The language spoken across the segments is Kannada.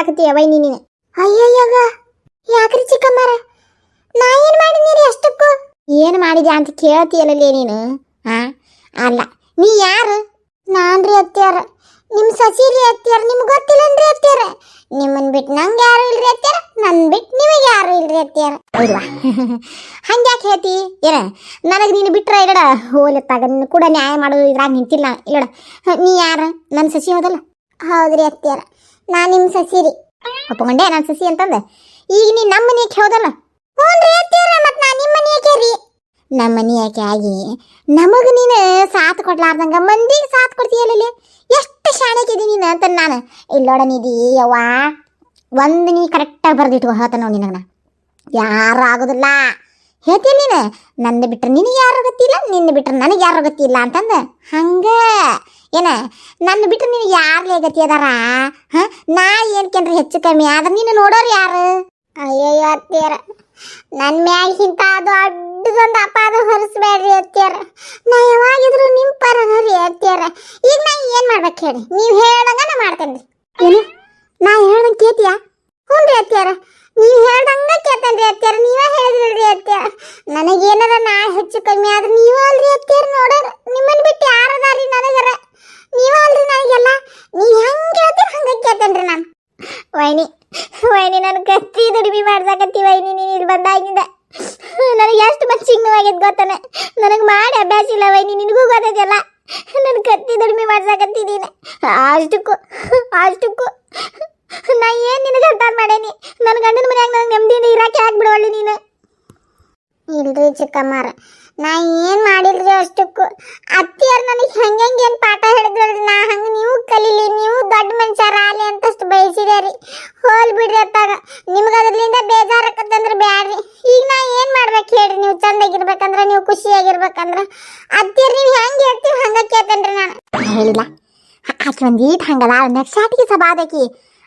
ಮಾಡಾಕತ್ತೀಯ ವೈನಿ ನೀನು? ಅಯ್ಯಯ್ಯಗ ಯಾಕ್ರಿ ಚಿಕ್ಕಮ್ಮರ? ನಾ ಏನ್ ಮಾಡಿದೀರಿ ಅಷ್ಟಕ್ಕೂ? ಏನು ಮಾಡಿದ್ಯಾ ಅಂತ ಕೇಳ್ತೀಯಲ್ಲೇ ನೀನು? ಹಾ ಅಲ್ಲ, ನೀ ಯಾರು? ನಾನ್ರಿ ಅತ್ತಿಯಾರ ನಿಮ್ ಸಸಿರಿ ಅತ್ತಿಯಾರ ನಿಮ್ಗೆ ಗೊತ್ತಿಲ್ಲನ್ರಿ ಅತ್ತಿಯಾರ ನಿಮ್ಮನ್ ಬಿಟ್ಟು ನಂಗೆ ಯಾರು ಇಲ್ರಿ ಅತ್ತಿಯಾರ ನನ್ ಬಿಟ್ಟು ನಿಮಗೆ ಯಾರು ಇಲ್ರಿ ಅತ್ಯಾರ ಅಲ್ವಾ ಹಂಗ್ಯಾಕೆ ಹೇಳ್ತಿ? ಏನ, ನನಗೆ ನೀನು ಬಿಟ್ರೆ ಇಲ್ಲಡ? ಹೋಲತ್ತಾಗ ನಿನ್ನ ಕೂಡ ನ್ಯಾಯ ಮಾಡೋದು ಇದ್ರಾಗ ನಿಂತಿಲ್ಲ. ಇಲ್ಲಡ, ನೀ ಯಾರು? ನನ್ನ ಸಸಿ ಹೋದಲ್ಲ? ಹೌದ್ರಿ ಅತ್ಯಾರ ನಾ ನಿಮ್ಮ ಸಸಿರಿ. ಒಪ್ಕೊಂಡೆ ನಾನು ಸಸಿ ಅಂತಂದೆ. ಈಗ ನೀ ನಮ್ಮ ಮನೆಗೆ ಹೋದಲ್ಲ? ಹ್ಞೂನ್ರಿ ಅತ್ಯಾರ ಮತ್ತೆ ನಾ ನಿಮ್ಮ ಮನೆಗೆ ರೀ. ನಮ್ಮ ಮನೆಯಾಕೆ ಆಗಿ ನಮಗ ನೀನು ಸಾಥ್ ಕೊಡ್ಲಾರ್ದಂಗ ಮಂದಿಗೆ ಸಾಥ್ ಕೊಡ್ತೀಯಲ್ಲ ಎಷ್ಟು ಶಾಣೆಕಿದಿ ನೀನು ಅಂತ ನಾನು. ಇಲ್ಲೋಡ ನಿಧಿ, ಯವ್ವ. ಒಂದು ನೀ ಕರೆಕ್ಟಾಗಿ ಬರ್ದಿಟ್ಟು ಹೇಳ್ತ ನೋಡಿ ನಿನಗೆ ಯಾರು ಆಗೋದಿಲ್ಲ. ಹೇಳ್ತೀನಿ ನೀನು? ನನ್ನ ಬಿಟ್ಟರೆ ನಿನಗೆ ಯಾರು ಗೊತ್ತಿಲ್ಲ ನಿನ್ನ ಬಿಟ್ರೆ ನನಗೆ ಯಾರು ಗೊತ್ತಿಲ್ಲ ಅಂತಂದು. ಹಂಗ. ಏನ ನನ್ನ ಬಿಟ್ಟು ನೀನು ಯಾರು ಗತಿ ಅದಾರ? ಹ? ನಾ ಏನ್ಕೇನ್ರಿ ಹೆಚ್ಚು ಕಮ್ಮಿ? ಆದ್ರೆ ನೀನು ನೋಡೋರು ಯಾರು? ಅಯ್ಯಯ್ಯೋ ಅತ್ತಿಯರ ನನ್ನ ಮ್ಯಾಗ ಇಂಥ ಅಡ್ಡದೊಂದು ಅಪಾದ ಹೊರಿಸ್ಬೇಡ್ರಿ ಅತ್ತಿಯರ. ನಾ ಯಾವಾಗಿದ್ರು ನಿಮ್ಮ ಪರ ರೀ ಅತ್ತಿಯರ. ಈಗ ನಾ ಏನು ಮಾಡ್ಬೇಕು ಹೇಳಿ? ನೀವು ಹೇಳ್ದಂಗ ನಾ ಮಾಡ್ತೇನೆ ಏನು? ನಾ ಹೇಳ್ದಂಗೆ ಕೇತಿಯಾ ಹ್ಞೂ ರೀ ಅತ್ತಿಯರ. ನೀವು ಹೇಳ್ದಂಗ ಕೇಳ್ತೇನೆ ರೀ ಅತ್ತಿಯರ, ನೀವೇ ಹೇಳಿದ್ರಲ್ರಿ ನನಗೆ ನನಗೇನಾರ ನಾ ಹೆಚ್ಚು ಕಮ್ಮಿ ಆದ್ರೆ ನೀವೇ ಅಲ್ರಿ ಅತ್ತ್ಯಾರ, ನೋಡೋರು ನಿಮ್ಮನ್ನ ಬಿಟ್ಟು ಯಾರದಾರಿ ನನಗರ? ನೀವೇ ಅಲ್ರಿ ನನಗೆಲ್ಲ? ನೀ ಹೆಂಗೆ ಕೇಳ್ತೀರ ಹಂಗ ಕೇಳ್ತೇನೆ ರೀ ನಾನು. ವೈನಿ ವೈನಿ, ನಾನು ಕತ್ತಿ ದುಡಿಮೆ ಮಾಡ್ಸಾಕತ್ತಿ ವೈನಿ ನೀನು ಇಲ್ಲಿ ಬಂದಾಗಿಂದ. ನನಗೆ ಎಷ್ಟು ಮನ್ಸಿಗೆ ನೋವಾಗ್ಯದ ಗೊತ್ತಾನೆ. ನನಗೆ ಮಾಡಿ ಅಭ್ಯಾಸ ಇಲ್ಲ ವೈನಿ, ನಿನಗೂ ಗೊತ್ತೈತಲ್ಲ ನಾನು ಕತ್ತಿ ದುಡಿಮೆ ಮಾಡ್ಸಾಕತ್ತಿದ್ದೀನಿ ಅಷ್ಟಕ್ಕೂ ಅಷ್ಟಕ್ಕೂ. ನಾ ಏನು ನಿನಗೆ ಅರ್ಥ ಮಾಡೇನಿ? ನನ್ನ ಗಂಡನ ಮನ್ಯಾಗ ನನಗೆ ನೆಮ್ಮದಿಯಿಂದ ಇರಾಕೆ ಆಗ್ಬಿಡವಳ್ಳಿ ನೀನು. ಇಲ್ರಿ ಚಿಕ್ಕಮ್ಮಾರ, ನಾ ಏನು ಮಾಡಿಲ್ರಿ ಅಷ್ಟಕ್ಕೂ? ಅತ್ತಿಯರ್ ನನಗೆ ಹೆಂಗೆ ಏನು ಪಾಠ ಹೇಳಿದ್ರಲ್ರಿ? ನಾ ಹಂಗೆ ನೀವು ಕಲೀಲಿ, ನೀವು ದೊಡ್ಡ ಮನುಷ್ಯರ ಆಲಿ ಅಂತಷ್ಟು ಬಯಸಿದೆ ರೀ. ಹೋಲ್ ಬಿಡ್ರಿ ಅತ್ತಾಗ, ನಿಮ್ಗೆ ಅದರಿಂದ ಬೇಜಾರಾಕತ್ತಂದ್ರೆ ಬ್ಯಾಡ್ರಿ. ಈಗ ನಾ ಏನು ಮಾಡ್ಬೇಕು ಹೇಳ್ರಿ? ನೀವು ಚಂದಾಗಿರ್ಬೇಕಂದ್ರೆ, ನೀವು ಖುಷಿಯಾಗಿರ್ಬೇಕಂದ್ರೆ. ಅತ್ತಿಯರ್ ನೀವು ಹೆಂಗೆ ಹೇಳ್ತೀವಿ ಹಂಗೆ ಕೇಳ್ತೇನ್ರಿ ನಾನು. ಹೇಳಿಲ್ಲ. ಆಕೆ ಒಂದು ಈಟ್ ಹಂಗಲ್ಲ ನೆಕ್ಸ್ಟ್ ಆಟಿಗೆ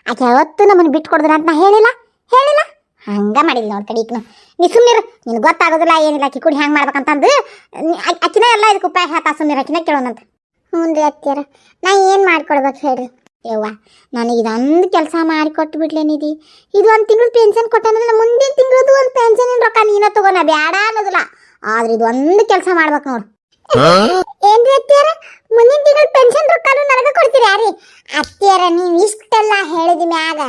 ಆಕೆ ಯಾವತ್ತು ನಮ್ಮನ್ನು ಬಿಟ್ಟು ಅಂತ ನಾ ಹೇಳಿಲ್ಲ? ಹೇಳಿಲ್ಲ? ಹಂಗ ಮಾಡಿದ್ವಿ ನೋಡಿ ಕಡೀಕ್ನು ನೀ ಸುಮ್ಮನಿರು ನಿನ್ಗೆ ಗೊತ್ತಾಗೋದಿಲ್ಲ, ಏನಿಲ್ಲ ಅಕ್ಕಿ ಕುಡಿ ಹೆಂಗೆ ಮಾಡ್ಬೇಕಂತಂದು. ನೀ- ಆ- ಆಕಿನ ಎಲ್ಲ ಇದಕ್ಕೆ ಉಪಾಯ ಹೇಳ್ತಾ ಸುಮ್ಮನಿರು ಆಕಿನ ಕೇಳೋಣಂತ. ಹ್ಞೂ ರೀ ಅತ್ತಿಯರ, ನಾ ಏನು ಮಾಡ್ಕೊಡ್ಬೇಕು ಹೇಳ್ರಿ. ಯವ್ವ ನನಗೆ ಇದೊಂದು ಕೆಲಸ ಮಾಡಿ ಕೊಟ್ಟು ಬಿಡ್ಲೇನಿದಿ ಇದು ಒಂದು ತಿಂಗಳು ಪೆನ್ಷನ್ ಕೊಟ್ಟಂದ್ರೆ ಮುಂದಿನ ತಿಂಗಳದು ಒಂದು ಪೆನ್ಷನಿನ ರೊಕ್ಕ ನೀನ ತಗೋಣ ಬೇಡ ಅನ್ನೋದಿಲ್ಲ. ಆದ್ರೆ ಇದು ಒಂದು ಕೆಲಸ ಮಾಡ್ಬೇಕು ನೋಡು. ಏನ್ರಿ ಅತ್ತಿಯರ? ಮುಂದಿನ ತಿಂಗಳು ಪೆನ್ಷನ್ ರೊಕ್ಕನು ನನಗೆ ಕೊಡ್ತೀರಾ ರೀ? ಅತ್ತಿಯರ, ನೀವು ಇಷ್ಟೆಲ್ಲ ಹೇಳಿದ ಮ್ಯಾಗ.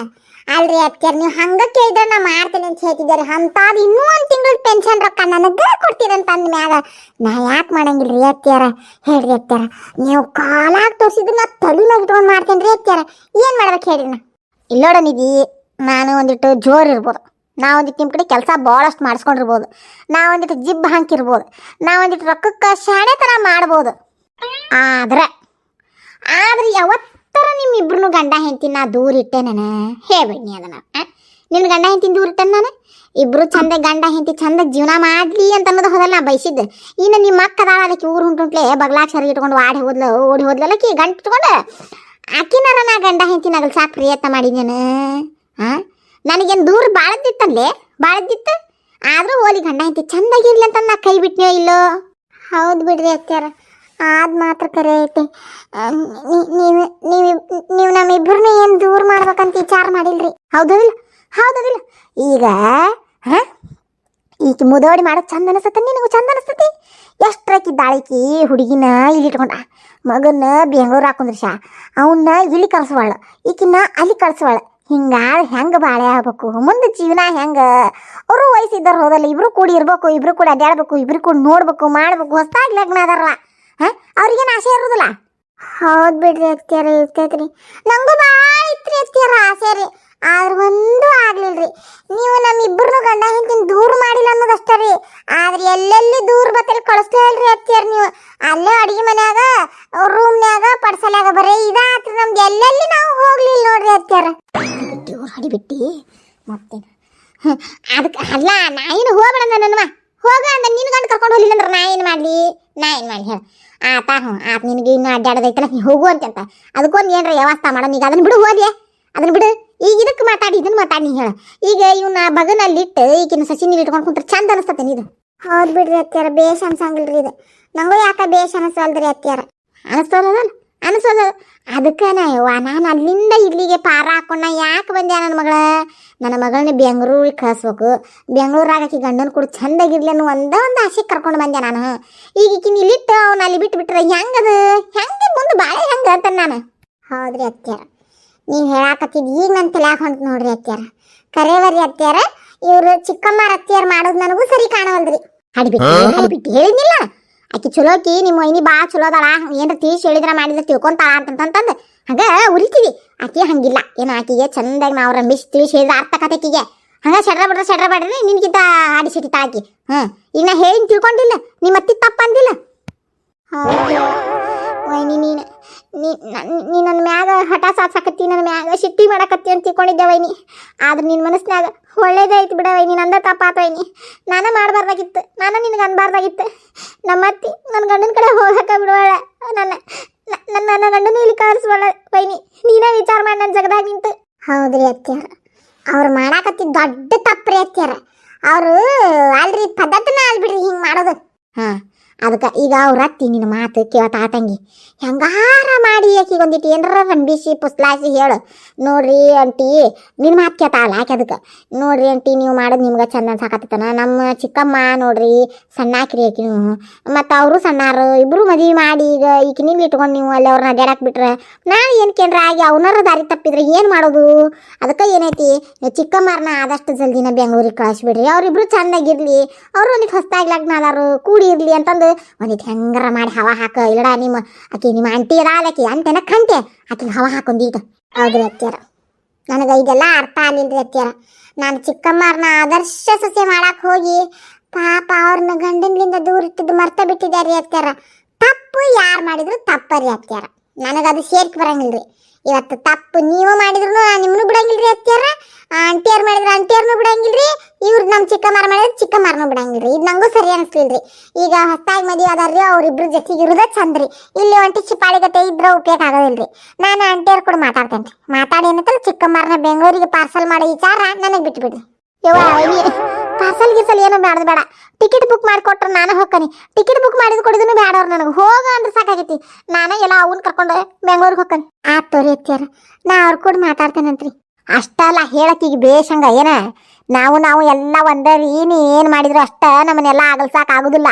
ಅಲ್ರಿ ಅತ್ತಿಯರ್, ನೀವು ಹಂಗ ಕೇಳಿದ್ರೆ ನಾ ಮಾಡ್ತೇನೆ ಅಂತ ಹೇಳ್ತಿದ್ದಾರೆ. ಅಂತಾದ್ ಇನ್ನೂ ಒಂದು ತಿಂಗಳ ಪೆನ್ಷನ್ ರೊಕ್ಕ ನನಗೆ ಕೊಡ್ತೀರಂತ ಅಂದ ಮ್ಯಾಗ. ನಾ ಯಾಕೆ ಮಾಡಂಗಿಲ್ರಿ ಅತ್ತಿಯರ? ಹೇಳ್ರಿ ಅತ್ತಿಯರ. ನೀವು ಕಾಲಾಗ ತೋರಿಸಿದ್ರೆ ನಾ ತಲೆನಾಗ ಇಟ್ಕೊಂಡು ಮಾಡ್ತೇನೆ ರೀ ಅತ್ತಿಯರ. ಏನು ಮಾಡ್ಬೇಕು ಹೇಳ್ರಿ ನಾ? ಇಲ್ಲೋಡ ನಿಧಿ, ನಾನು ಒಂದಿಟ್ಟು ಜೋರು ಇರ್ಬೋದು. ನಾ ಒಂದಿಟ್ಟು ನಿಮ್ಮ ಕಡೆ ಕೆಲಸ ಭಾಳಷ್ಟು ಮಾಡಿಸ್ಕೊಂಡಿರ್ಬೋದು. ನಾ ಒಂದಿಟ್ಟು ಜಿಬ್ ಹಾಕಿರ್ಬೋದು. ನಾ ಒಂದಿಟ್ಟು ರೊಕ್ಕಕ್ಕೆ ಶಾಣೆ ಥರ ಮಾಡ್ಬೋದು. ಆದ್ರೆ ಆದ್ರೆ ಯಾವತ್ತರ ನಿಮ್ಮಿಬ್ರು ಗಂಡ ಹೆಂಡತಿ ನಾ ದೂರ ಇಟ್ಟೆ ನಾನು? ಹೇಳ್ಬೇಡಿ ಅದನ್ನು? ನಿನ್ನ ಗಂಡ ಹೆಂಡತಿ ದೂರ ಇಟ್ಟೆ ನಾನು? ಇಬ್ರು ಚಂದ ಗಂಡ ಹೆಂಡತಿ ಚಂದ ಜೀವನ ಮಾಡಲಿ ಅಂತ ಅನ್ನೋದು ಹೋದಲ್ಲ ನಾ ಬಯಸಿದ್ದೆ. ಇನ್ನು ನಿಮ್ಮ ಅಕ್ಕ ಅದಾಳ ಅದಕ್ಕೆ ಊರು ಹುಂಟುಂಟ್ಲೆ ಬಗ್ಲಾಕ್ ಸರಿ ಇಟ್ಕೊಂಡು ಆಡಿ ಹೋದ್ಲು, ಓಡಿ ಹೋದ್ಲಲ್ಲಕಿ ಗಂಟು ಇಟ್ಕೊಂಡು, ಆಕಿನಾರ ನಾ ಗಂಡ ಹೆಂಡತಿ ನಗಲ್ ಸಾಕು ಪ್ರಯತ್ನ ಮಾಡಿದ್ದೇನೆ ಹಾ ನನಗೇನು ದೂರ ಬಾಳದಿತ್ತಲ್ಲೇ? ಬಾಳದಿತ್ತ? ಆದ್ರೂ ಹೋಲಿ ಗಂಡ ಐತಿ ಚಂದಾಗಿರ್ಲಿ ಅಂತ ನಾ ಕೈ ಬಿಟ್ನೋ ಇಲ್ಲೋ? ಹೌದು ಬಿಡ್ರಿ ಅತ್ತಾರ ಆದ್ ಮಾತ್ರ ಕರೆ ಐತೆ. ನೀವು ನೀವು ನೀವು ನಮ್ಮಿಬ್ಬರನ್ನ ಏನು ದೂರ ಮಾಡ್ಬೇಕಂತ ವಿಚಾರ ಮಾಡಿಲ್ರಿ? ಹೌದಿಲ್ಲ ಹೌದಿಲ್ಲ ಈಗ, ಹಾಂ? ಈಕೆ ಮುದೋಡಿ ಮಾಡೋದು ಚಂದ ಅನಿಸುತ್ತೆ ನಿನಗೂ? ಚಂದ ಅನಿಸ್ತತಿ? ಎಷ್ಟ್ರಾಕಿದ್ದಾಳಿಕಿ ಹುಡುಗಿನ ಇಲ್ಲಿ ಇಟ್ಕೊಂಡ ಮಗನ ಬೆಂಗಳೂರು ಹಾಕೊಂಡ್ರಿ ಶಾ ಅವನ್ನ ಇಲ್ಲಿ ಕಳ್ಸವಾಳ. ಈಕಿನ ಅಲ್ಲಿ ಕಳ್ಸವಾಳ. ಹಿಂಗಾಳ ಹೆಂಗೆ ಬಾಳೆ ಆಗ್ಬೇಕು? ಮುಂದೆ ಜೀವನ ಹೆಂಗೆ? ಅವರು ವಯಸ್ಸಿದ್ದವ್ರು ಹೋದಲ್ಲ, ಇಬ್ರು ಕೂಡಿ ಇರ್ಬೇಕು, ಇಬ್ರು ಕೂಡ ಅಡ್ಡಾಡ್ಬೇಕು ಇಬ್ರು ಕೂಡ ನೋಡ್ಬೇಕು, ಮಾಡ್ಬೇಕು, ಹೊಸ್ದಾಗಿ ಲಗ್ನ ಅದಾರಲ್ಲ ಹಾಂ? ಅವ್ರಿಗೇನು ಆಸೆ ಇರೋದಿಲ್ಲ? ಹೌದು ಬಿಡ್ರಿ ಅತ್ತಿಯಾರ, ಇರ್ತೈತ್ರಿ. ನಂಗೂ ಭಾಳ ಇತ್ರಿ ಅತ್ತಿಯಾರ ಆಸೆ ರೀ. ಆದ್ರೆ ಒಂದು ಆಗ್ಲಿಲ್ರಿ. ನೀವು ನಮ್ಮಿಬ್ಬರನ್ನು ಗಂಡ ಹೆಂಡತಿನ ದೂರ ಮಾಡಿಲ್ಲ ಅನ್ನೋದಷ್ಟೇ ರೀ. ಆದ್ರೆ ಎಲ್ಲೆಲ್ಲಿ ದೂರ ಬತ್ತಲ್ಲಿ ಕಳಿಸ್ತೇ ಇಲ್ರಿ ಅತ್ತಿಯಾರ ನೀವು. ಅಲ್ಲೇ ಅಡಿಗೆ ಮನ್ಯಾಗ, ರೂಮ್ನ್ಯಾಗ, ಪಡ್ಸಲ್ಯಾಗ ಬರೀ ಇದಾತ್ರಿ ನಮ್ದು. ಎಲ್ಲೆಲ್ಲಿ ನಾವು ಹೋಗ್ಲಿಲ್ಲ ನೋಡ್ರಿ ಅತ್ತಿಯಾರ. ಬಿಟ್ಟಿ ಊರು ಹಡಿ ಬಿಟ್ಟಿ ಮತ್ತೆ ಅದಕ್ಕೆ ಅಲ್ಲ, ನಾ ಏನು ಹೋಗ್ಬೇಡ ನನ್ನಮ್ಮ ಹೋಗ ಅಂದ ನಿನ್ನ ಗಂಡ ಕರ್ಕೊಂಡು ಹೋಗ್ಲಿಲ್ಲ ಅಂದ್ರೆ ನಾ ಏನು ಮಾಡಲಿ? ನಾ ಏನು ಮಾಡಲಿ ಹೇಳ. ಆತ, ಹ್ಞೂ, ಆತ ನಿನಗೆ ಇನ್ನು ಅಡ್ಡಾಡೋದೈತಲ್ಲ ನೀ ಹೋಗು ಅಂತಂತ ಅದಕ್ಕೊಂದು ಏನರ ವ್ಯವಸ್ಥೆ ಮಾಡೋಣ ಈಗ ಅದನ್ನ ಬಿಡು, ಹೋದ್ಯೆ? ಅದನ್ನ ಬಿಡು. ಈಗ ಇದಕ್ಕೆ ಮಾತಾಡಿ ಇದನ್ನ ಮಾತಾಡಿ ನೀ ಹೇಳ. ಈಗ ಇವನ್ನ ಬಗನಲ್ಲಿಟ್ಟು ಈಗಿನ ಸಸಿ ನೀರು ಇಟ್ಕೊಂಡು ಕುಂತ್ರೆ ಚಂದ ಅನಿಸ್ತತೆ ಇದು ಹೌದು ಬಿಡ್ರಿ ಅತ್ಯಾರ ಬೇಷ್ ಅನ್ಸಂಗಿಲ್ರಿ ಇದು. ನಂಗೂ ಯಾಕ ಬೇಷ್ ಅನಿಸಲ್ದ್ರಿ ಅತ್ಯಾರ ಅನಿಸ್ತಲ್ಲ ಅನ್ಸೋದು ಅದಕ್ಕೆ ಯವ್ವ ನಾನು ಅಲ್ಲಿಂದ ಇಲ್ಲಿಗೆ ಪಾರ ಹಾಕೊಂಡ ಯಾಕೆ ಬಂದೆ ನನ್ನ ಮಗಳ? ನನ್ನ ಮಗಳನ್ನ ಬೆಂಗಳೂರಿಗೆ ಕಳಿಸ್ಬೇಕು. ಬೆಂಗಳೂರಾಗ ಆಕಿ ಗಂಡನ ಕೂಡ ಚಂದಾಗಿರ್ಲಿ ಅನ್ನೋ ಒಂದೇ ಒಂದು ಆಸೆ ಕರ್ಕೊಂಡು ಬಂದೆ ನಾನು. ಈಗ ಈಕಿನ ಇಲ್ಲಿಟ್ಟು ಅವ್ನ ಅಲ್ಲಿ ಬಿಟ್ಟು ಬಿಟ್ರೆ ಹೆಂಗದು? ಹೆಂಗೆ ಮುಂದೆ ಬಾಳೆ ಹೆಂಗೆ ಅಂತ ನಾನು. ಹೌದ್ರಿ ಅತ್ಯಾರ ನೀವು ಹೇಳಾಕತ್ತಿದ್ ಈಗ ನನ್ನ ತಲ್ಯಾಗ ಹೊಂಟ್ ನೋಡ್ರಿ ಅತ್ತಿಯಾರ. ಕರೇವರಿ ಅತ್ತಿಯಾರ ಇವರು ಚಿಕ್ಕಮ್ಮರ ಅತ್ತಿಯಾರ ಮಾಡೋದು ನನಗೂ ಸರಿ ಕಾಣವಲ್ರಿ ಹಡಿಬಿಟ್ಟು ಹಡಿಬಿಟ್ಟು ಹೇಳಿದ್ನಿಲ್ಲ? ಆಕಿ ಚಲೋಕಿ ನಿಮ್ಮ ಐನಿ ಬಾ ಚಲೋ ಅದಾಳ ಏನ್ರ ತಿಳಿಸಿ ಹೇಳಿದ್ರ ಮಾಡಿದ್ರ ತಿಳ್ಕೊಂತಾಳ ಅಂತಂತಂದು ಹಂಗ ಉರಿತೀವಿ. ಆಕಿ ಹಂಗಿಲ್ಲ ಏನು ಆಕಿಗೆ ಚಂದಾಗಿ ನಾವು ರಂಬಿಸಿ ತಿಳಿಸಿ ಹೇಳಿದ್ರೆ ಅರ್ಥ ಕತೆಕಿಗೆ ಹಂಗ ಸೆಡ್ರ ಬಿಡ್ರ ಸೆಡ್ರ ಬಿಡ್ರಿ ನಿನ್ಗಿಂತ ಆಡಿ ಸಿಟಿತಾ ಆಕಿ. ಹ್ಮ್ ಈಗ ನಾ ಹೇಳಿ ತಿಳ್ಕೊಂಡಿಲ್ಲ ನಿಮ್ಮ ಅತ್ತಿ ತಪ್ಪಂದಿಲ್ಲ ವೈನಿ ನೀನು, ನೀ ನನ್ನ ಮ್ಯಾಗ ಹಠ ಸಾತ್ಸಾಕತ್ತಿ ನನ್ನ ಮ್ಯಾಗ ಶಿಟ್ಟಿ ಮಾಡಕತ್ತಿ ಅಂತ ತಿಳ್ಕೊಂಡಿದ್ದೆ ವೈನಿ. ಆದ್ರೆ ನಿನ್ನ ಮನಸ್ಸಿನಾಗ ಒಳ್ಳೇದೇ ಐತಿ ಬಿಡ ವೈನಿ, ನಂದ ತಪ್ಪಾತ ವೈನಿ. ನಾನು ಮಾಡಬಾರ್ದಾಗಿತ್ತು, ನಾನು ನಿನಗೆ ಅನ್ಬಾರ್ದಾಗಿತ್ತು. ನಮ್ಮ ಅತ್ತಿ ನನ್ನ ಗಂಡನ ಕಡೆ ಹೋಗಕ ಬಿಡುವಳ, ನನ್ನ ನನ್ನ ನನ್ನ ಗಂಡನ ಇಲ್ಲಿ ಕಳಿಸ್ಬೇಡ ವೈನಿ. ನೀನೇ ವಿಚಾರ ಮಾಡಿ ನನ್ನ ಜಗದಾಗ ನಿಂತು. ಹೌದ್ರಿ ಅತ್ಯಾರ ಅವ್ರು ಮಾಡಾಕತ್ತಿ ದೊಡ್ಡ ತಪ್ಪ್ರಿ ಅತ್ಯಾರ ಅವರು ಅಲ್ರಿ ಪದ್ಧತಿನ ಅಲ್ಬಿಡ್ರಿ ಹಿಂಗೆ ಮಾಡೋದು. ಹಾಂ. ಅದಕ್ಕೆ ಈಗ ಅವ್ರ ಅತ್ತಿ ನಿನ್ನ ಮಾತು ಕೇಳ್ತಾ ಆತಂಗಿ ಹೆಂಗಾರ ಮಾಡಿ ಆಕಿಗೊಂದಿಟ್ಟು ಏನಾರ ರಂಬಿಸಿ ಪುಸ್ಲಾಸಿ ಹೇಳು. ನೋಡ್ರಿ ಅಂಟಿ ನಿನ್ನ ಮಾತು ಕೇಳ್ತಾಳ ಆಕೆ ಅದಕ್ಕೆ. ನೋಡ್ರಿ ಅಂಟಿ ನೀವು ಮಾಡೋದು ನಿಮ್ಗೆ ಚಂದ ಅನ್ಸಾಕತ್ತನ ನಮ್ಮ ಚಿಕ್ಕಮ್ಮ ನೋಡ್ರಿ ಸಣ್ಣ ಸಣ್ಣಾಕಿರಿ ಆಕಿ ನೀವು ಮತ್ತು ಅವರು ಸಣ್ಣಾರು ಇಬ್ಬರು ಮದುವೆ ಮಾಡಿ ಈಗ ಈಗ ನಿಮ್ಗೆ ಇಟ್ಕೊಂಡು ನೀವು ಅಲ್ಲಿ ಅವ್ರನ್ನ ಅಡ್ಯಾಡಕ್ಕೆ ಬಿಟ್ರೆ, ನಾನು ಏನು ಕೇಂದ್ರ ಆಗಿ ಅವನರ ದಾರಿ ತಪ್ಪಿದ್ರೆ ಏನು ಮಾಡೋದು? ಅದಕ್ಕೆ ಏನೈತಿ ಚಿಕ್ಕಮ್ಮರನ್ನ ಆದಷ್ಟು ಜಲ್ದಿನ ಬೆಂಗಳೂರಿಗೆ ಕಳಿಸ್ಬಿಡ್ರಿ ಅವರಿಬ್ರು ಚಂದಾಗಿರ್ಲಿ ಅವರು ಒಂದಿಟ್ಟು ಹೊಸ್ದಾಗಿ ಲಗ್ನ ಅದಾರು, ಕೂಡಿ ಇರ್ಲಿ ಅಂತಂದು ಒಂದಿಟ್ಟು ಹೆಂಗಾರ ಮಾಡಿ ಹವಾ ಹಾಕ. ಇಲ್ಲಡ, ನಿಮ್ಮ ಆಕಿ ನಿಮ್ಮ ಆಂಟಿ ಅದ ಆಕಿ ಅಂತೆನ ಕಂತೆ ಆಕಿಗೆ ಹವಾ ಹಾಕೊಂದೀಗ ಹೌದ್ರಿ ಅತ್ತಿಯರ ನನಗೆ ಇದೆಲ್ಲ ಅರ್ಥ ಆಗಿಲ್ರಿ ಅತ್ತಿಯರ ನಾನು ಚಿಕ್ಕಮ್ಮರನ್ನ ಆದರ್ಶ ಸಸಿ ಮಾಡಕ್ ಹೋಗಿ ಪಾಪ ಅವ್ರನ್ನ ಗಂಡನಿಂದ ದೂರ ಇಟ್ಟಿದ್ದು ಮರ್ತ ಬಿಟ್ಟಿದ್ದಾರೆ ಅತ್ತಿಯರ ತಪ್ಪು ಯಾರು ಮಾಡಿದ್ರು ತಪ್ಪರಿ ಅತ್ತಿಯರ ನನಗದು ಸೇರ್ಕೆ ಬರಂಗಿಲ್ರಿ. ಇವತ್ತು ತಪ್ಪು ನೀವು ಮಾಡಿದ್ರು ನಾನು ನಿಮ್ಮನ್ನು ಬಿಡಂಗಿಲ್ರಿ ಅತ್ತಿಯರ ಆಂಟಿಯರ್ ಮಾಡಿದ್ರೆ ಆಂಟಿಯರ್ನು ಬಿಡಂಗಿಲ್ರಿ, ಇವ್ರು ನಮ್ಮ ಚಿಕ್ಕಮ್ಮರ ಮಾಡಿದ್ರೆ ಚಿಕ್ಕಮ್ಮರನು ಬಿಡಂಗಿಲ್ರಿ. ಇದು ನಂಗೂ ಸರಿ ಅನಿಸ್ಲಿಲ್ರಿ. ಈಗ ಹೊಸ್ತಾಗಿ ಮದುವೆ ಅದಾರ್ರಿ, ಅವ್ರಿಬ್ರು ಜೊತೆಗೆ ಇರೋದ ಚಂದ್ರಿ. ಇಲ್ಲಿ ಒಂಟಿ ಚಿಪಾಳಿಗತೆ ಇದ್ರ ಉಪಯೋಗ ಆಗೋದಿಲ್ರಿ. ನಾನು ಆಂಟಿಯರ್ ಕೂಡ ಮಾತಾಡ್ತೇನೆ ರೀ ಮಾತಾಡಿ ಏನಂತ ಚಿಕ್ಕಮ್ಮರನ್ನ ಬೆಂಗಳೂರಿಗೆ ಪಾರ್ಸಲ್ ಮಾಡೋ ವಿಚಾರ ನನಗೆ ಬಿಟ್ಬಿಡ್ರಿ. ಯವ್ವ ಪಾರ್ಸಲ್ ಗಿರ್ಸಲ್ ಏನೋ ಬ್ಯಾಡ್ದು ಬೇಡ. ಟಿಕೆಟ್ ಬುಕ್ ಮಾಡಿಕೊಟ್ರೆ ನಾನು ಹೋಗ್ತೀನಿ ಟಿಕೆಟ್ ಬುಕ್ ಮಾಡಿದ್ ಕೊಡಿದನು ಬೇಡ ಅವ್ರು ನನಗೆ. ಹೋಗ ಅಂದ್ರೆ ಸಾಕಾಗೈತಿ. ನಾನು ಎಲ್ಲ ಅವನ್ ಕರ್ಕೊಂಡು ಬೆಂಗಳೂರಿಗೆ ಹೋಗ್ತಾನೆ ಆತ್ ತೋರಿ ಅತ್ಯಾರ ನಾ ಅವ್ರ ಕೂಡ ಮಾತಾಡ್ತೇನಂತ್ರಿ. ಅಷ್ಟಲ್ಲ ಹೇಳಕ್ಕೀಗ ಬೇಷಂಗ ಏನ? ನಾವು ನಾವು ಎಲ್ಲ ಒಂದರಿ ನೀ ಏನು ಮಾಡಿದ್ರು ಅಷ್ಟ ನಮ್ಮನ್ನೆಲ್ಲ ಆಗಲ್ಸಾಕ ಆಗುದಿಲ್ಲ.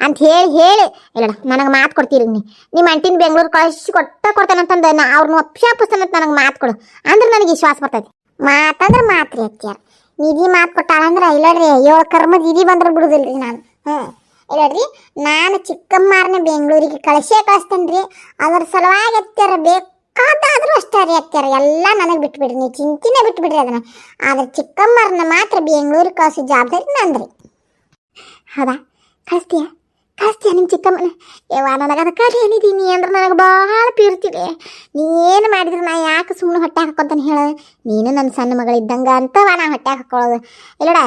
ಅಂತ ಹೇಳಿ ಹೇಳಿ. ಇಲ್ಲ ನನಗೆ ಮಾತು ಕೊಡ್ತೀರಿ ನೀ. ನಿಮ್ಮ ಅಂಟಿನ ಬೆಂಗಳೂರು ಕಳಿಸಿ ಕೊಟ್ಟ ಕೊಡ್ತೇನಂತಂದು ನಾ ಅವ್ರನ್ನ ಒಪ್ಸಾಪಿಸ್ತೇನಂತ ನನಗೆ ಮಾತು ಕೊಡು. ಅಂದ್ರೆ ನನಗೆ ವಿಶ್ವಾಸ ಬರ್ತೈತಿ. ಮಾತಂದ್ರೆ ಮಾತ್ರಿ ಅತ್ಯಾರ ನಿಧಿ ಮಾತು ಕೊಟ್ಟಾಳಂದ್ರೆ ಇಲ್ಲಡ್ರಿ ಏಳು ಕರ್ಮದ ನಿಧಿ ಬಂದ್ರೆ ಬಿಡುದಿಲ್ರಿ ನಾನು. ಹ್ಞೂ ಇಲ್ಲಡ್ರಿ ನಾನು ಚಿಕ್ಕಮ್ಮರನ್ನ ಬೆಂಗಳೂರಿಗೆ ಕಳಿಸೇ ಕಳಿಸ್ತೇನೆ ರೀ ಅದ್ರ ಸಲುವಾಗಿ ಎತ್ತಾರ ಬೇಕಾದಾದ್ರೂ ಅಷ್ಟೇ ರೀ ಎತ್ತಾರ ಎಲ್ಲ ನನಗೆ ಬಿಟ್ಬಿಡ್ರಿ ನೀವು ಚಿಂತಿನೇ ಬಿಟ್ಬಿಡ್ರಿ ಅದನ್ನ. ಆದ್ರೆ ಚಿಕ್ಕಮ್ಮರನ್ನ ಮಾತ್ರ ಬೆಂಗಳೂರಿಗೆ ಕಳಿಸೋ ಜವಾಬ್ದಾರಿ ನಂದ್ರಿ. ಹೌದಾ? ಕಳಿಸ್ತೀಯ? ಕಳಿಸ್ತೀಯ ನಿಮ್ಮ ಚಿಕ್ಕಮ್ಮನ? ಯವ್ವ ನನಗೆ ಅದಕ್ಕೆ ಏನಿದ್ದೀನಿ ಅಂದ್ರೆ ನನಗೆ ಭಾಳ ಪೀರ್ತಿದೆ ನೀ ಏನು ಮಾಡಿದ್ರು ನಾ ಯಾಕೆ ಸುಮ್ಮನೆ ಹೊಟ್ಟೆ ಹಾಕೊಂತಾನೆ ಹೇಳ? ನೀನು ನನ್ನ ಸಣ್ಣ ಮಗಳಿದ್ದಂಗ ಅಂತವ ನಾ ಹೊಟ್ಟೆ ಹಾಕೊಳ್ಳೋದು ಇಲ್ಲಡ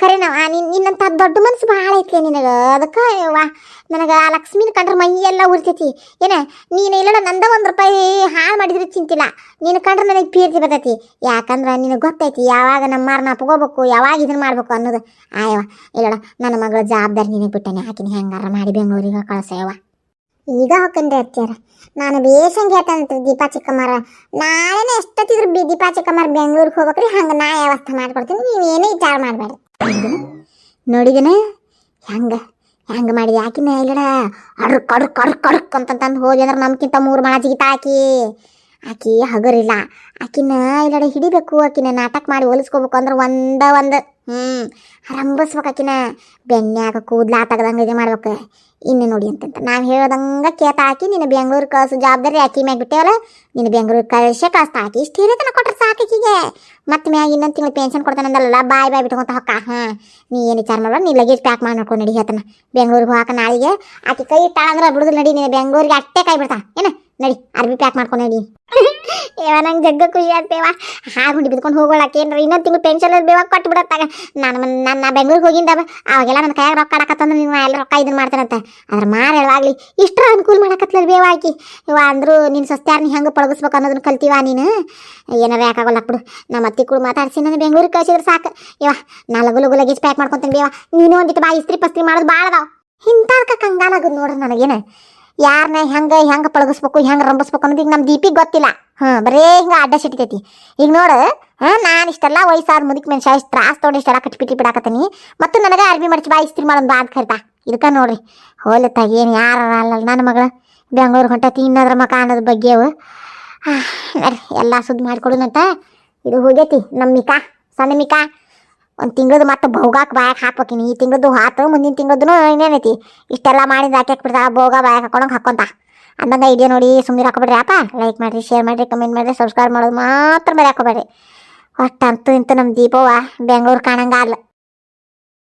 ಖರೆ ನಾವು ನಿನ್ ನಿನ್ನಂಥ ದೊಡ್ಡ ಮನಸ್ಸು ಭಾಳ ಐತಿ ನಿನಗೆ. ಅದಕ್ಕೆ ವಾ ನನಗೆ ಆ ಲಕ್ಷ್ಮಿನ ಕಂಡ್ರೆ ಮೈ ಎಲ್ಲ ಉರ್ತೈತಿ. ಏನ, ನೀನು ಇಲ್ಲಡ ನಂದ ಒಂದು ರೂಪಾಯಿ ಹಾಳು ಮಾಡಿದ್ರೆ ಚಿಂತಿಲ್ಲ. ನೀನು ಕಂಡ್ರೆ ನನಗೆ ಪೀರ್ತಿ ಬರ್ತೈತಿ. ಯಾಕಂದ್ರೆ ನಿನಗೆ ಗೊತ್ತೈತಿ, ಯಾವಾಗ ನಮ್ಮಾರನ್ನ ಅಪ್ಕೋಬೇಕು, ಯಾವಾಗ ಇದನ್ನ ಮಾಡ್ಬೇಕು ಅನ್ನೋದು. ಆಯವ್ವ ಇಲ್ಲಡ, ನನ್ನ ಮಗಳ ಜವಾಬ್ದಾರಿ ನಿನಗೆ ಬಿಟ್ಟನೆ. ಹಾಕಿನಿ ಹೆಂಗಾರ ಮಾಡಿ ಬೆಂಗಳೂರಿಗೆ ಕಳ್ಸಯವ್ವ ಈಗ ಹಾಕೊಂಡ್ರೆ ಅತ್ಯಾರ ನಾನು ಬೇಸಂಗ್ ಹೇಳ್ತಾನಂತ ದೀಪಾ ಚಿಕ್ಕಮ್ಮರ ನಾಳೆನೇ ಎಷ್ಟೊತ್ತಿದ್ರು ಬಿ ದೀಪಾ ಚಿಕ್ಕಮ್ಮರ ಬೆಂಗಳೂರಿಗೆ ಹೋಗ್ಬೇಕ್ರಿ, ಹಂಗೆ ನಾ ವ್ಯವಸ್ಥೆ ಮಾಡ್ಕೊಡ್ತೀನಿ ನೀವೇನೇ ವಿಚಾರ ಮಾಡಬೇಡ್ರಿ ನೋಡಿದನ ಹೆಂಗೆ ಹೆಂಗೆ ಮಾಡಿ ಯಾಕಿನ ಇಲ್ಲಡ ಅಡ್ರ ಕಡ್ರ ಕಡ್ರ ಅಡ್ರಕ್ ಅಂತಂತಂದು ಹೋಗಿ ಅಂದ್ರೆ ನಮ್ಗಿಂತ ಮೂರು ಮಾಡಿ ಜಿಗಿತಾ ಆಕಿ ಹಗರಿಲ್ಲ. ಆಕಿನ ಇಲ್ಲಡೆ ಹಿಡಿಬೇಕು, ಆಕಿನ ನಾಟಕ ಮಾಡಿ ಹೊಲಿಸ್ಕೋಬೇಕು ಅಂದ್ರೆ ಒಂದ ಒಂದು. ಹ್ಞೂ ಆರಂಭಿಸ್ಬೇಕು ಆಕಿನ. ಬೆನ್ಯಾಗ ಕೂದ್ಲ ತೆಗ್ದಂಗೆ ಇದು ಮಾಡ್ಬೇಕು. ಇನ್ನು ನೋಡಿ ಅಂತಂತ. ನಾನು ಹೇಳ್ದಂಗೆ ಕೇತ ಹಾಕಿ ನಿನ್ನ ಬೆಂಗಳೂರು ಕಳ್ಸೋ ಜವಾಬ್ದಾರಿ ಆಕಿ ಮ್ಯಾಗ ಬಿಟ್ಟೇವಲ್ಲ? ನಿನ್ನ ಬೆಂಗಳೂರು ಕಳಿಸೆ ಕಳಿಸ್ತಾ ಹಾಕಿ ಇಷ್ಟು ಹಿರಿತನ ಕೊಟ್ರೆ ಸಾಕಿಗೆ ಮತ್ತೆ ಮ್ಯಾಗ ಇನ್ನೊಂದು ತಿಂಗಳು ಪೆನ್ಷನ್ ಕೊಡ್ತಾನಂದಲ್ಲ ಬಾಯ್ ಬಾಯ್ ಬಿಟ್ಕೊಂತ ಹೊಕ್ಕ. ಹಾಂ, ನೀ ಏನು ವಿಚಾರ ಮಾಡೋ ನೀ ಲಗೇಜ್ ಪ್ಯಾಕ್ ಮಾಡಿ ನೋಡ್ಕೊಂಡು ನಡಿ ಹೇಳ್ತಾನ. ಬೆಂಗಳೂರಿಗೆ ಹೋಗಾಕ ನಾಳೆಗೆ. ಆಕಿ ಕೈ ಇಟ್ಟಾಳ ಅಂದ್ರೆ ಬಿಡುದಿಲ್ಲ ನಡಿ ನೀನು ಬೆಂಗಳೂರಿಗೆ ಅಟ್ಟೆ ಕೈ ಬಿಡ್ತಾ. ಏನ? ನಡಿ, ಅರ್ಬಿ ಪ್ಯಾಕ್ ಮಾಡ್ಕೊಂಡು ನಡಿ ಏವ ನಂಗೆ ಜಗ್ಗ ಖುಷಿ ಆಗ್ತೇವ. ಹಾಗುಂಡಿ ಬಿದ್ಕೊಂಡು ಹೋಗೋಳಕ್ಕೆ ಏನ್ರ ಇನ್ನೊಂದು ತಿಂಗಳು ಪೆನ್ಷನ್ ಬೇವ ಕೊಟ್ಟು ಬಿಡತ್ತಾಗ ನಾನು ನನ್ನ ಬೆಂಗಳೂರಿಗೆ ಹೋಗಿಂದ ಅವಾಗೆಲ್ಲ ನನ್ನ ಕೈಯಾಗ ರೊಕ್ಕ ಆಡಕತ್ತಂದ್ರೆ ನೀವು ಎಲ್ಲ ರೊಕ್ಕ ಇದನ್ನ ಮಾಡ್ತಾರಂತ ಅದ್ರ ಮಾರ ಹೇಳುವಾಗ್ಲಿ, ಇಷ್ಟರ ಅನುಕೂಲ ಮಾಡಕತ್ತಲ್ಲ ಬೇವ ಆಕಿ. ಇವ ಅಂದ್ರು ನಿನ್ನ ಸಸ್ತ್ಯಾರ್ನ ಹೆಂಗೆ ಪಳಗಿಸ್ಬೇಕು ಅನ್ನೋದನ್ನ ಕಲ್ತೀವ ನೀನು? ಏನಾರ ಯಾಕಾಗಲ್ಲ ಬಿಡು. ನಮ್ಮ ಅತ್ತಿ ಕೂಡ ಮಾತಾಡ್ಸಿ ನಾನು ಬೆಂಗಳೂರಿಗೆ ಕಳಿಸಿದ್ರೆ ಸಾಕು. ಇವ, ನಾ ಲಗು ಲಗು ಲಗೇಜ್ ಪ್ಯಾಕ್ ಮಾಡ್ಕೊತೀನಿ ಬೇವ. ನೀನು ಒಂದಿಟ್ಟು ಬಾ ಇಸ್ತ್ರಿ ಪಸ್ತ್ರಿ ಮಾಡೋದು ಭಾಳ ಅದಾವ. ಇಂಥದ್ಕ ಕಂಗಾಲಾಗದು ನೋಡ್ರಿ ನನಗೇನು. ಯಾರನ್ನ ಹೆಂಗೆ ಹೆಂಗೆ ಪಳಗಿಸ್ಬೇಕು, ಹೆಂಗೆ ರಂಬಿಸ್ಬೇಕು ಅನ್ನೋದು ಈಗ ನಮ್ಮ ದೀಪಿಗೆ ಗೊತ್ತಿಲ್ಲ. ಹಾಂ, ಬರೇ ಹಿಂಗೆ ಅಡ್ಡ ಸಿಟ್ಟಿತೈತಿ ಈಗ ನೋಡು, ಹಾಂ, ನಾನು ಇಷ್ಟೆಲ್ಲ ವಯಸ್ಸಾದ ಮುದುಕ್ ಮನುಷ್ಯ, ಇಷ್ಟು ತ್ರಾಸ್ ತೊಗೊಂಡು ಇಷ್ಟೆಲ್ಲ ಕಟ್ಟಿ ಪಿಟಿ ಬಿಡಾಕತ್ತೀನಿ. ಮತ್ತು ನನಗೆ ಅರ್ಬಿ ಮಡಚಿ ಬಾ ಇಸ್ತ್ರಿ ಮಾಡೋದು ಬಾ ಅಂತ ಇದಕ್ಕೆ ನೋಡ್ರಿ, ಹೋಲತ್ತ, ಏನು ಯಾರ ಅಲ್ಲ ನನ್ನ ಮಗಳು. ಬೆಂಗಳೂರು ಹೊಂಟತಿ, ಇನ್ನದ್ರ ಮಕ ಅನ್ನೋದು ಬಗ್ಗೆ ಅವು. ಎಲ್ಲ ಸುದ್ದಿ ಮಾಡಿಕೊಡುನಂತ. ಇದು ಹೋಗೈತಿ ನಮ್ಮ ಮಿಕಾ ಸಣ್ಣ ಮಿಕಾ ಒಂದು ತಿಂಗಳದ್ದು ಮತ್ತೆ ಭೋಗಾಕ್ ಬಾಯಕ್ ಹಾಕ್ಬೇಕಿನಿ. ಈ ತಿಂಗಳದ್ದು ಹಾತು, ಮುಂದಿನ ತಿಂಗಳದ್ದು ಇನ್ನೇನೈತಿ? ಇಷ್ಟೆಲ್ಲ ಮಾಡಿದ ಹಾಕಿ ಬಿಡ್ತಾ ಭೋಗ ಬಾಯಕ್ ಹಾಕೊಂಡಂಗೆ ಹಾಕೊಂತ. ಅಂದಂಗ ಇದೆಯಾ ನೋಡಿ ಸುಮ್ಮನೆ ಹಾಕೋಬೇಡ್ರಿ ಅಪ್ಪ ಲೈಕ್ ಮಾಡಿರಿ ಶೇರ್ ಮಾಡಿರಿ ಕಮೆಂಟ್ ಮಾಡಿರಿ ಸಬ್ಸ್ಕ್ರೈಬ್ ಮಾಡೋದು ಮಾತ್ರ ಮೇಲೆ ಹಾಕೋಬೇಡ್ರಿ ಒಟ್ಟು ಅಂತೂ ಇಂತೂ ನಮ್ಮ ದೀಪವ್ವ. ಬೆಂಗಳೂರು ಕಾಣಂಗ ಅಲ್ಲ